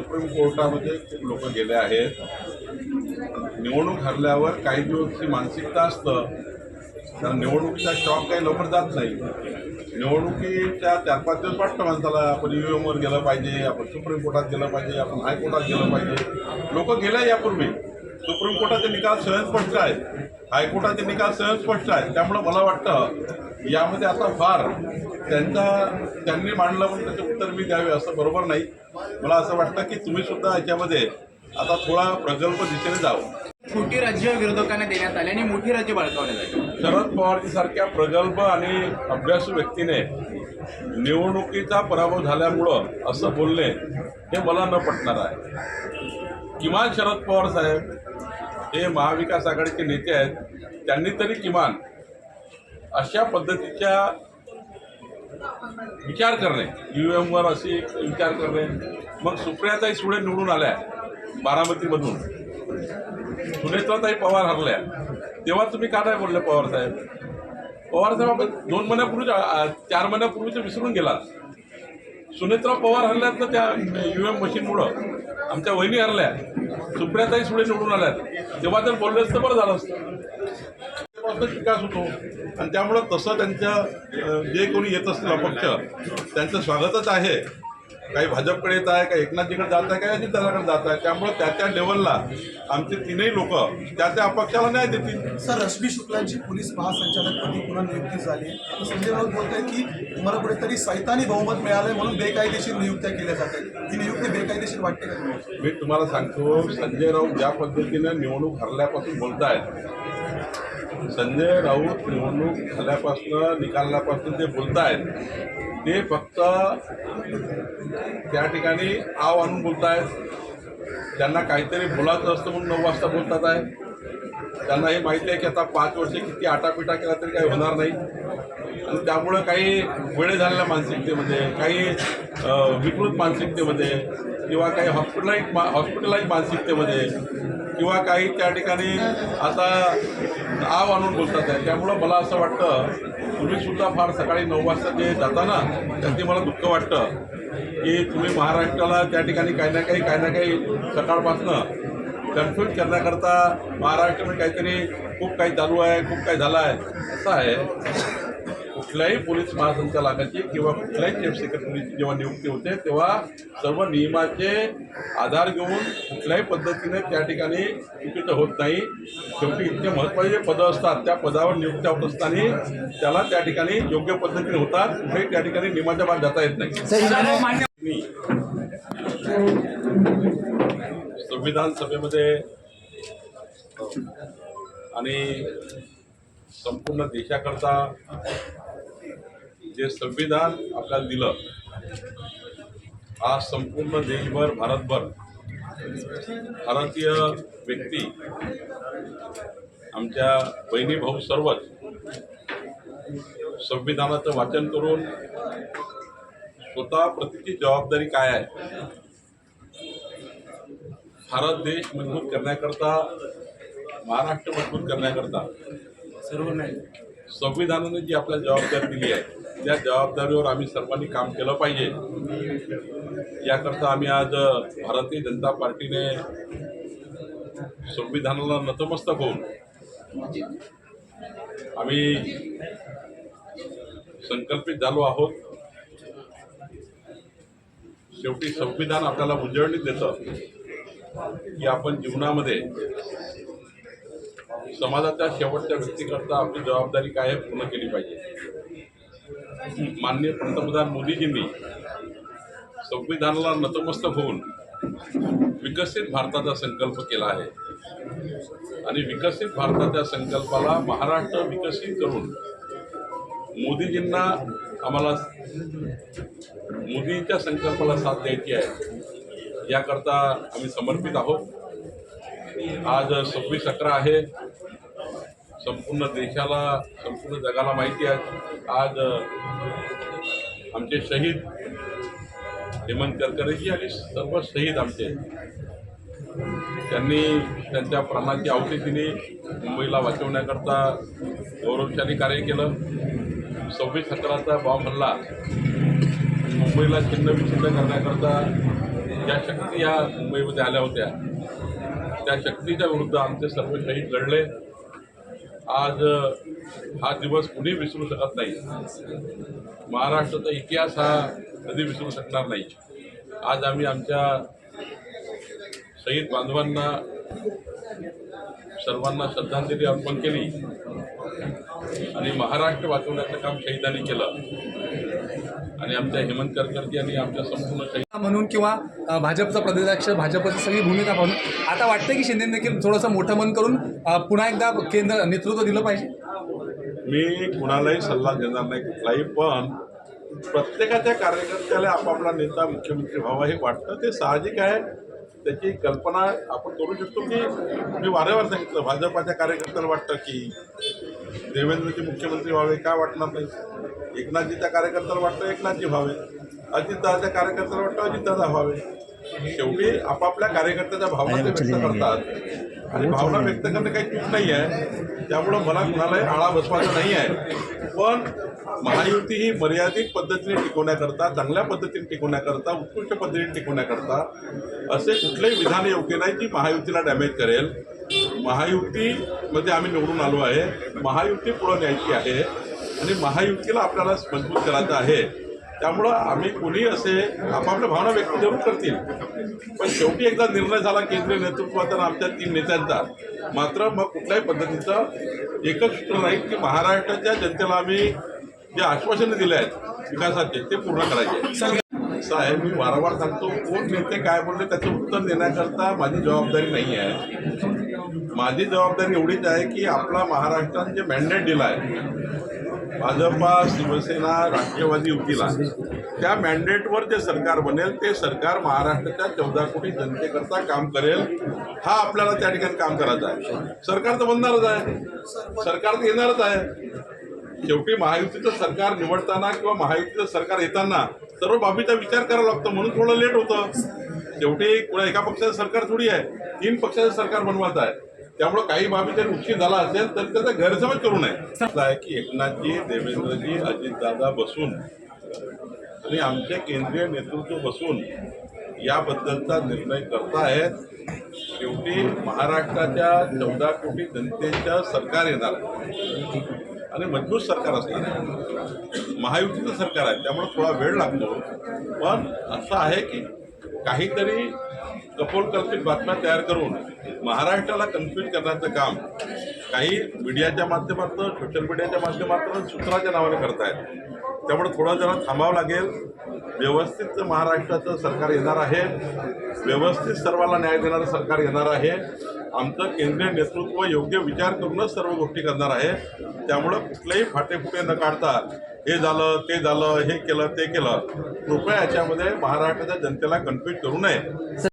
Supreme कोर्टामध्ये खूप लोक गेले आहेत. निवडणूक हरल्यावर काही दिवसची मानसिकता असतं. तर निवडणुकीचा शॉक काही लवकर जात नाही. निवडणुकीच्या चार पाच दिवस वाटतं माणसाला आपण यू एमवर गेलं पाहिजे आपण सुप्रीम कोर्टात गेलं पाहिजे आपण हायकोर्टात गेलं पाहिजे. लोक गेले यापूर्वी. सुप्रीम कोर्टाचे निकाल स्वयंस्पष्ट आहेत. हायकोर्टाचे निकाल स्वयंस्पष्ट आहेत त्यामुळं मला वाटतं यामध्ये आता फार त्यांचा त्यांनी मांडलं म्हणून त्याचे उत्तर मी द्यावे असं बरोबर नाही. मला असं वाटतं की तुम्ही सुद्धा याच्यामध्ये आता थोडा प्रगल्भ दिशेने जावं छोटी राज्य विरोधकांना देण्यात आली आणि मोठी राज्य बळकावण्यात आली शरद पवारजीसारख्या प्रगल्भ आणि अभ्यासू व्यक्तीने निवडणुकीचा पराभव झाल्यामुळं असं बोलणे हे मला न पटणार आहे. किमान शरद पवार साहेब हे महाविकास आघाडीचे नेते आहेत त्यांनी तरी किमान अशा पद्धतीच्या विचार करणे. UM यू एमवर अशी विचार करणे. मग सुप्रियाताई सुळे निवडून आल्या बारामतीमधून सुनेत्राताई पवार हरल्या. तेव्हा तुम्ही का नाही बोलले पवार साहेब? पवार साहेब आपण दोन महिन्यापूर्वी चार महिन्यापूर्वीच विसरून गेलात. सुनेत्रा पवार हरल्यात ना त्या यू एम UM मशीनमुळं आमच्या वहिनी हरल्या. सुप्रियाताई सुळे निवडून आल्यात. तेव्हा जर बोलले असतं बरं झालं असतं. विकास होतो. आणि त्यामुळं तसं त्यांच्या जे कोणी येत असतील अपक्ष त्यांचं स्वागतच आहे. काही भाजपकडे येत आहे काही एकनाथजीकडे जात आहे काही अजितदादाकडे जात आहे. त्यामुळं त्या त्या लेवलला आमचे तीनही लोक त्या त्या अपक्षाला न्याय देतील. सर रश्मी शुक्लांची पोलीस महासंचालकपदी पुन्हा नियुक्ती झाली आता संजय राऊत बोलत आहेत की तुम्हाला कुठेतरी सैतानी बहुमत मिळालंय म्हणून बेकायदेशीर नियुक्त्या केल्या जात आहेत. ही नियुक्ती बेकायदेशीर वाटते का? मी तुम्हाला सांगतो संजय राऊत ज्या पद्धतीने निवडणूक हरल्यापासून बोलतायत संजय राऊत निवडणूक झाल्यापासून निकालापासून ते आहेत ते फक्त त्या ठिकाणी आव आणून बोलत आहेत त्यांना काहीतरी बोलायचं असतं म्हणून नऊ वाजता बोलतात आहे. त्यांना हे माहिती आहे की आता पाच वर्ष किती आटापिटा केला तरी काही होणार नाही. आणि त्यामुळं काही वेळे झालेल्या मानसिकतेमध्ये काही विकृत मानसिकतेमध्ये किंवा काही हॉस्पिटलाईज मा हॉस्पिटलाईज मानसिकतेमध्ये किंवा काही त्या ठिकाणी आता आव आणून बोलतात आहे. त्यामुळं मला असं वाटतं तुम्ही सुद्धा फार सकाळी नऊ वाजता जे जाता ना त्याची मला दुःख वाटतं की तुम्ही महाराष्ट्राला त्या ठिकाणी काही ना काही काही ना काही सकाळपासनं कन्फ्युज करण्याकरता महाराष्ट्रामध्ये काहीतरी खूप काही चालू आहे खूप काही झालं आहे असं आहे. कुठल्याही पोलीस महासंचालकाची किंवा कुठल्याही चीफ सेक्रेटरीची जेव्हा नियुक्ती होते तेव्हा सर्व नियमाचे आधार घेऊन कुठल्याही पद्धतीने त्या ठिकाणी चुकीचं होत नाही. शेवटी इतके महत्त्वाचे जे पदं असतात त्या पदावर नियुक्त्या होत असताना त्याला त्या ठिकाणी योग्य पद्धतीने होतात कुठेही त्या ठिकाणी नियमाच्या बाहेर जाता येत नाही. संविधान सभेमध्ये आणि संपूर्ण देशाकरता जे संविधान आपल्याला दिलं आज संपूर्ण देशभर भारतभर भारतीय व्यक्ती आमच्या बहिणी भाऊ सर्वच संविधानाचं वाचन करून स्वतः प्रतीची जबाबदारी काय आहे? भारत देश मजबूत करण्याकरता महाराष्ट्र मजबूत करण्याकरता सर्व नाही. संविधानाने जी आपल्याला जबाबदारी दिली आहे त्या जबाबदारीवर आम्ही सर्वांनी काम केलं पाहिजे. याकरता आम्ही आज भारतीय जनता पार्टीने संविधानाला नतमस्तक होऊन आम्ही संकल्पित झालो आहोत. शेवटी संविधान आपल्याला उजळणी देतं की आपण जीवनामध्ये समाजाच्या शेवटच्या व्यक्तीकरता आपली जबाबदारी काय आहे पूर्ण केली पाहिजे. माननीय पंतप्रधान मोदीजींनी संविधानाला नतमस्तक होऊन विकसित भारताचा संकल्प केला आहे. आणि विकसित भारताच्या संकल्पाला महाराष्ट्र विकसित करून मोदीजींना आम्हाला मोदींच्या संकल्पाला साथ द्यायची आहे याकरता आम्ही समर्पित आहोत. आज सव्वीस अकरा आहे. संपूर्ण देशाला संपूर्ण जगाला माहिती आहे. आज आमचे शहीद हेमंत करकरेजी आणि सर्व शहीद आमचे त्यांनी त्यांच्या प्राणाची आहुती मुंबईला वाचवण्याकरता गौरवशाली कार्य केलं. सव्वीस अकराचा बॉम्ब हल्ला मुंबईला छिन्न विछिन्न करण्याकरता ज्या शक्ती या मुंबईमध्ये आल्या होत्या त्या शक्तीच्या विरुद्ध आमचे सर्व शहीद लढले. आज हा दिवस कुणी विसरू शकत नाही. महाराष्ट्राचा इतिहास हा कधी विसरू शकणार नाही. आज आम्ही आमच्या शहीद बांधवांना सर्वांना श्रद्धांजली अर्पण केली. आणि महाराष्ट्र वाचवण्याचं काम शहीदांनी केलं. आणि आमच्या हेमंत करकरजी आणि आमच्या संपूर्ण शहीद म्हणून किंवा भाजपचा प्रदेशाध्यक्ष भाजपची सगळी भूमिका पाहून आता वाटतं की शिंदे देखील थोडंसं मोठं मन करून पुन्हा एकदा केंद्र नेतृत्व दिलं पाहिजे? मी कुणालाही सल्ला देणार नाही कुठलाही पण प्रत्येकाच्या कार्यकर्त्याला आपापला नेता मुख्यमंत्री व्हावा हे वाटतं ते साहजिक आहे. त्याची कल्पना आपण करू शकतो की मी वारंवार सांगितलं भाजपाच्या कार्यकर्त्याला वाटतं की देवेंद्रजी मुख्यमंत्री व्हावे का वाटणार नाही? एकनाथजीच्या कार्यकर्त्याला वाटतं एकनाथजी व्हावे अजितदादाच्या कार्यकर्त्याला वाटतं अजितदादा व्हावे. शेवटी आपापल्या कार्यकर्त्याच्या भावना ते व्यक्त करतात. आणि भावना व्यक्त करणं काही चूक नाही आहे त्यामुळं मला कुणालाही आळा बसवायचा नाही आहे पण महायुती ही मर्यादित पद्धतीने टिकवण्याकरता चांगल्या पद्धतीने टिकवण्याकरता उत्कृष्ट पद्धतीने टिकवण्याकरता असे कुठलेही विधान योग्य नाही की महायुतीला डॅमेज करेल. महायुतीमध्ये आम्ही निवडून आलो आहे. महायुती पुढं न्यायची आहे आणि महायुतीला आपल्याला मजबूत करायचं आहे. त्यामुळं आम्ही कोणी असे आपापल्या भावना व्यक्त जरूर करतील. पण शेवटी एकदा निर्णय झाला केंद्रीय नेतृत्वाचा आणि आमच्या तीन नेत्यांचा. मात्र मग कुठल्याही पद्धतीचं एकच सूत्र नाही की महाराष्ट्राच्या जनतेला आम्ही जे आश्वासनं दिले आहेत विकासाचे ते पूर्ण करायचे साहेब मी वारंवार सांगतो कोण नेते काय बोलले त्याचं उत्तर देण्याकरता माझी जबाबदारी नाही आहे. माझी जबाबदारी एवढीच आहे की आपला महाराष्ट्राने जे मॅन्डेट दिला आहे भाजपा शिवसेना राष्ट्रवादी युतीला त्या मॅन्डेटवर जे सरकार बनेल ते सरकार महाराष्ट्राच्या चौदा कोटी जनतेकरता काम करेल हा आपल्याला त्या ठिकाणी काम करायचं आहे. सरकार तर बनणारच आहे. सरकार तर येणारच आहे. शेवटी महायुतीचं सरकार निवडताना किंवा महायुतीचं सरकार येताना सर्व बाबीचा विचार करावा लागतो म्हणून थोडं लेट होतं. शेवटी कुणा एका पक्षाचं सरकार थोडी आहे तीन पक्षाचं सरकार बनवायचं आहे. त्यामुळं काही बाबी जर उशीर झाला असेल तर त्याचा गैरसमज करू नये. आहे की एकनाथजी देवेंद्रजी अजितदादा बसून आणि आमचे केंद्रीय नेतृत्व बसून याबद्दलचा निर्णय करतायत शेवटी महाराष्ट्राच्या चौदा कोटी जनतेच्या सरकार येणार. आणि मजबूत सरकार असणार महायुतीचं सरकार आहे त्यामुळे थोडा वेळ लागतो. पण असं आहे की काहीतरी कपोलकल्पित बातम्या तयार करून महाराष्ट्राला कन्फ्युज करण्याचं काम काही मीडियाच्या माध्यमातून सोशल मीडियाच्या माध्यमातून सूत्राच्या नावाने करतायत. त्यामुळे थोडा जरा थांबावं लागेल. व्यवस्थित महाराष्ट्राचं सरकार येणार आहे. व्यवस्थित सर्वांना न्याय देणारं सरकार येणार आहे. आमचं केंद्रीय नेतृत्व योग्य विचार करूनच सर्व गोष्टी करणार आहे. त्यामुळं कुठलेही फाटेफुटे न काढता हे झालं ते झालं हे केलं ते केलं कृपया याच्यामध्ये महाराष्ट्राच्या जनतेला कन्फ्यूज करू नये.